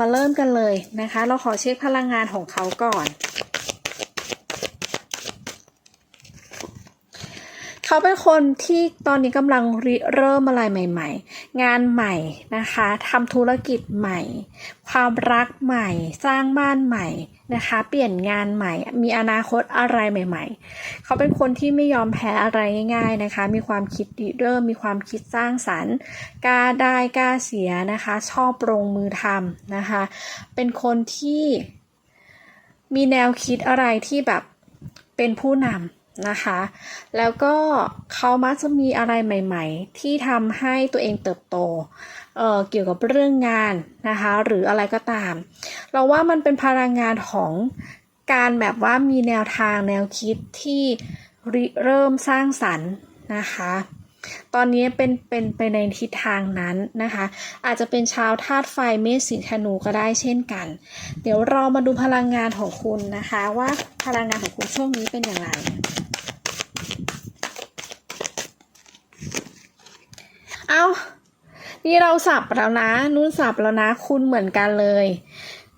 มาเริ่มกันเลยนะคะ เราขอเช็คพลังงานของเขาก่อน เขาเป็นคนที่ตอนนี้กำลังเริ่มอะไรใหม่ ๆ งานใหม่นะคะทำธุรกิจใหม่ ความรักใหม่ สร้างบ้านใหม่นะคะ เปลี่ยนงานใหม่ มีอนาคตอะไรใหม่ ๆ เขาเป็นคนที่ไม่ยอมแพ้อะไรง่าย ๆนะคะ มีความคิดเริ่มมีความคิดสร้างสรรค์กล้าได้กล้าเสียนะคะ ชอบลงมือทำนะคะ เป็นคนที่มีแนวคิดอะไรที่แบบเป็นผู้นำ นะคะ แล้วก็เขามักจะมีอะไรใหม่ ๆ ที่ทำให้ตัวเองเติบโตเเกี่ยวกับเรื่องงานนะคะ หรืออะไรก็ตาม เราว่ามันเป็นพลังงานของการแบบว่ามีแนวทางแนวคิดที่เริ่มสร้างสรรค์นะคะ ตอนนี้เป็นเป็นไปในทิศทางนั้นนะคะ อาจจะเป็นชาวธาตุไฟเมษสิงธนูก็ได้เช่นกัน เดี๋ยวเรามาดูพลังงานของคุณนะคะ ว่าพลังงานของคุณช่วงนี้เป็นอย่างไรเอานี่เราสับแล้วนะ นุ่นสับแล้วนะ คุณเหมือนกันเลย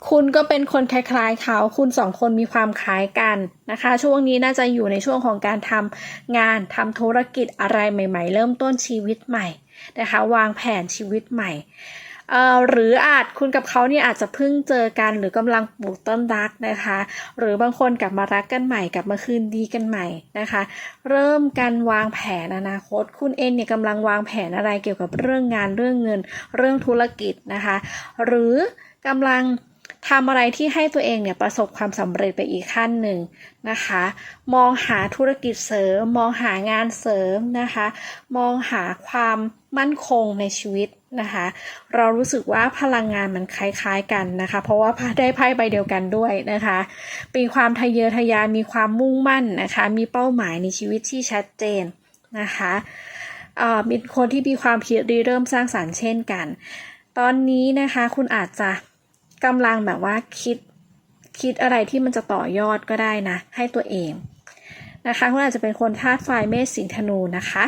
คุณก็เป็นคนคล้ายๆเขา คุณสองคนมีความคล้ายกันนะคะ ช่วงนี้น่าจะอยู่ในช่วงของการทำงานทำธุรกิจอะไรใหม่ ๆ เริ่มต้นชีวิตใหม่นะคะ วางแผนชีวิตใหม่เอ่อหรืออาจคุณกับเขาเนี่ยอาจจะเพิ่งเจอกันหรือกำลังปลูกต้นรักนะคะ หรือบางคนกลับมารักกันใหม่กลับมาคืนดีกันใหม่นะคะ เริ่มการวางแผนอนาคต คุณเองเนี่ยกำลังวางแผนอะไรเกี่ยวกับเรื่องงานเรื่องเงิน เรื่องธุรกิจนะคะ หรือกำลัง ทำอะไรที่ให้ตัวเองเนี่ยประสบความสำเร็จไปอีกขั้นหนึ่งนะคะ มองหาธุรกิจเสริม มองหางานเสริมนะคะ มองหาความมั่นคงในชีวิตนะคะ เรารู้สึกว่าพลังงานมันคล้ายๆกันนะคะ เพราะว่าได้ไพ่ใบเดียวกันด้วยนะคะมีความทะเยอทะยานมีความมุ่งมั่นนะคะ มีเป้าหมายในชีวิตที่ชัดเจนนะคะเป็นคนที่มีความคิดริเริ่มสร้างสรรค์เช่นกัน ตอนนี้นะคะคุณอาจจะ กำลังแบบว่าคิดคิดอะไรที่มันจะต่อยอดก็ได้นะ ให้ตัวเองนะคะคุณอาจจะเป็นคนธาตุไฟเมษสิงห์ธนูนะคะ